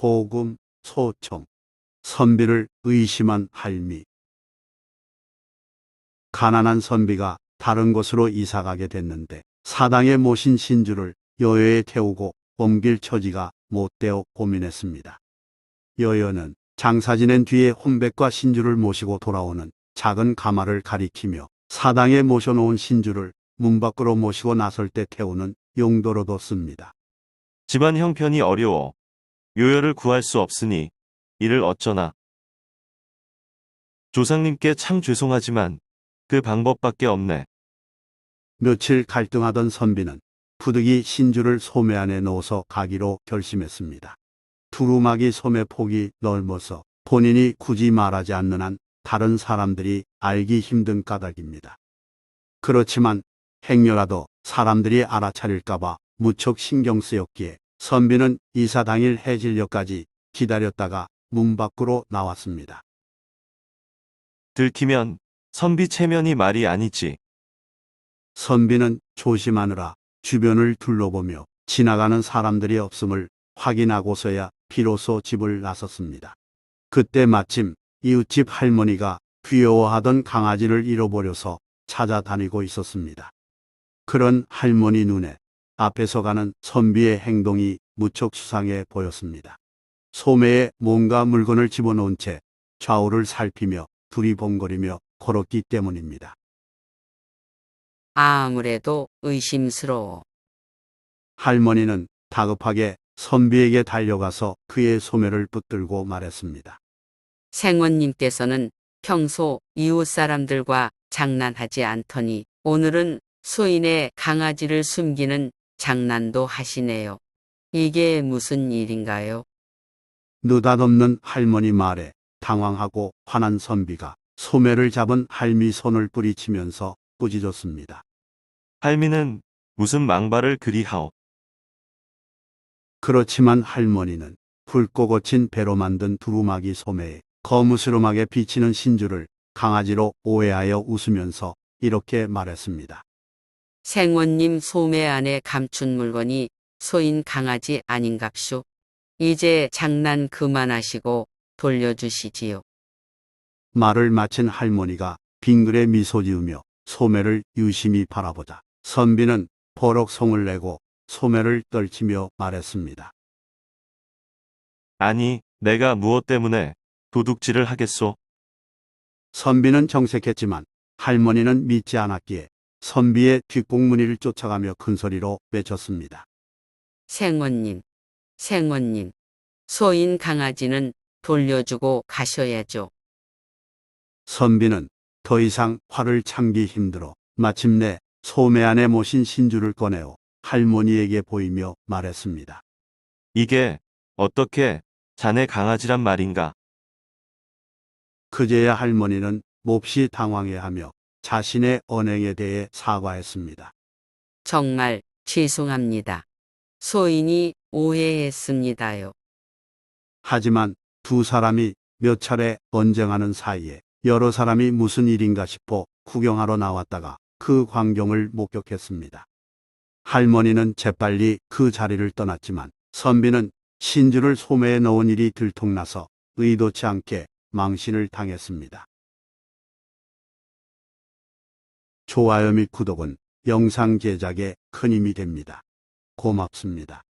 고금, 소총, 선비를 의심한 할미. 가난한 선비가 다른 곳으로 이사가게 됐는데 사당에 모신 신주를 여여에 태우고 옮길 처지가 못되어 고민했습니다. 여여는 장사 지낸 뒤에 혼백과 신주를 모시고 돌아오는 작은 가마를 가리키며 사당에 모셔놓은 신주를 문 밖으로 모시고 나설 때 태우는 용도로도 씁니다. 집안 형편이 어려워 요여를 구할 수 없으니 이를 어쩌나. 조상님께 참 죄송하지만 그 방법밖에 없네. 며칠 갈등하던 선비는 부득이 신주를 소매 안에 넣어서 가기로 결심했습니다. 두루마기 소매 폭이 넓어서 본인이 굳이 말하지 않는 한 다른 사람들이 알기 힘든 까닭입니다. 그렇지만 행여라도 사람들이 알아차릴까봐 무척 신경 쓰였기에 선비는 이사 당일 해질녘까지 기다렸다가 문 밖으로 나왔습니다. 들키면 선비 체면이 말이 아니지. 선비는 조심하느라 주변을 둘러보며 지나가는 사람들이 없음을 확인하고서야 비로소 집을 나섰습니다. 그때 마침 이웃집 할머니가 귀여워하던 강아지를 잃어버려서 찾아다니고 있었습니다. 그런 할머니 눈에 앞에서 가는 선비의 행동이 무척 수상해 보였습니다. 소매에 뭔가 물건을 집어넣은 채 좌우를 살피며 두리번거리며 걸었기 때문입니다. 아무래도 의심스러워. 할머니는 다급하게 선비에게 달려가서 그의 소매를 붙들고 말했습니다. 생원님께서는 평소 이웃 사람들과 장난하지 않더니 오늘은 소인의 강아지를 숨기는 장난도 하시네요. 이게 무슨 일인가요? 느닷없는 할머니 말에 당황하고 화난 선비가 소매를 잡은 할미 손을 뿌리치면서 꾸짖었습니다. 할미는 무슨 망발을 그리하오. 그렇지만 할머니는 붉고 거친 배로 만든 두루마기 소매에 거무스름하게 비치는 신주를 강아지로 오해하여 웃으면서 이렇게 말했습니다. 생원님 소매 안에 감춘 물건이 소인 강아지 아닌갑쇼. 이제 장난 그만하시고 돌려주시지요. 말을 마친 할머니가 빙그레 미소 지으며 소매를 유심히 바라보자 선비는 버럭 성을 내고 소매를 떨치며 말했습니다. 아니, 내가 무엇 때문에 도둑질을 하겠소? 선비는 정색했지만 할머니는 믿지 않았기에 선비의 뒷공무니를 쫓아가며 큰소리로 외쳤습니다. 생원님, 생원님, 소인 강아지는 돌려주고 가셔야죠. 선비는 더 이상 화를 참기 힘들어 마침내 소매 안에 모신 신주를 꺼내어 할머니에게 보이며 말했습니다. 이게 어떻게 자네 강아지란 말인가? 그제야 할머니는 몹시 당황해하며 자신의 언행에 대해 사과했습니다. 정말 죄송합니다. 소인이 오해했습니다요. 하지만 두 사람이 몇 차례 언쟁하는 사이에 여러 사람이 무슨 일인가 싶어 구경하러 나왔다가 그 광경을 목격했습니다. 할머니는 재빨리 그 자리를 떠났지만 선비는 신주를 소매에 넣은 일이 들통나서 의도치 않게 망신을 당했습니다. 좋아요 및 구독은 영상 제작에 큰 힘이 됩니다. 고맙습니다.